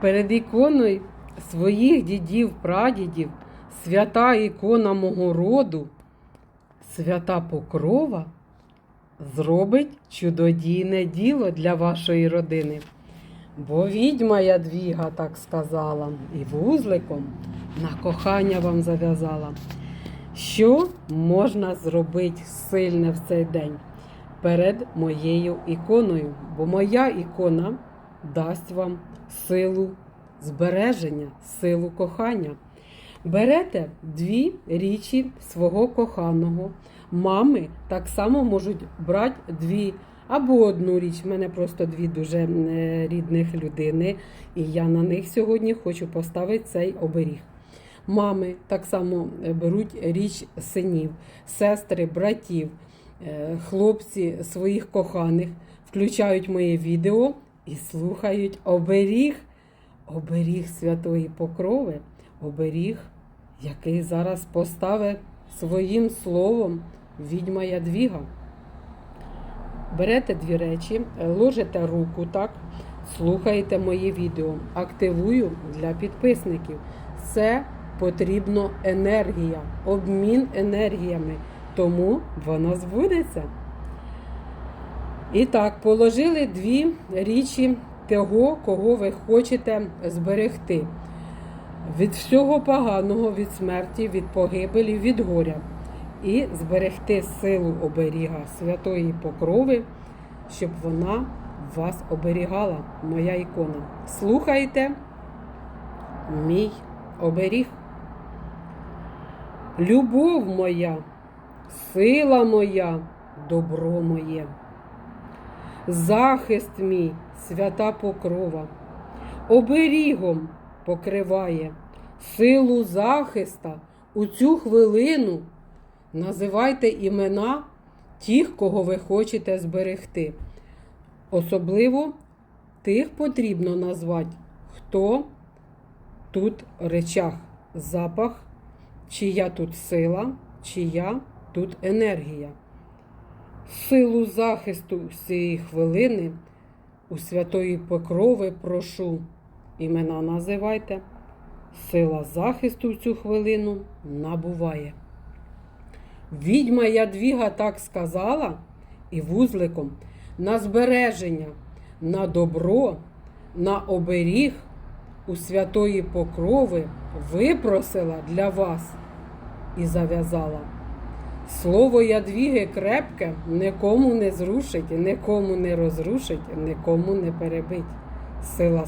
Перед іконою своїх дідів, прадідів, свята ікона мого роду, свята Покрова зробить чудодійне діло для вашої родини. Бо відьма Ядвіга так сказала, і вузликом на кохання вам зав'язала. Що можна зробити сильне в цей день перед моєю іконою? Бо моя ікона дасть вам силу збереження, силу кохання. Берете дві річі свого коханого. Мами так само можуть брати дві або одну річ. У мене просто дві дуже е, рідних людини, і я на них сьогодні хочу поставити цей оберіг. Мами так само е, беруть річ синів, сестри, братів, е, хлопці своїх коханих, включають моє відео і слухають оберіг, оберіг святої покрови, оберіг, який зараз поставить своїм словом відьма Ядвіга. Берете дві речі, ложите руку так, слухаєте моє відео, активую для підписників. Це потрібно енергія, обмін енергіями, тому воно збудеться. І так, положили дві річі того, кого ви хочете зберегти. Від всього поганого, від смерті, від погибелі, від горя. І зберегти силу оберіга святої покрови, щоб вона вас оберігала, моя ікона. Слухайте мій оберіг. Любов моя, сила моя, добро моє, захист мій, свята покрова, оберігом покриває силу захиста у цю хвилину. Називайте імена тих, кого ви хочете зберегти. Особливо тих потрібно назвати, хто тут речах, запах, чия тут сила, чия тут енергія. Силу захисту з цієї хвилини у святої покрови прошу. Імена називайте. Сила захисту в цю хвилину набуває. Відьма Ядвіга так сказала і вузликом на збереження, на добро, на оберіг у святої покрови випросила для вас і зав'язала. Слово Ядвіги крепке нікому не зрушить, нікому не розрушить, нікому не перебить. Сила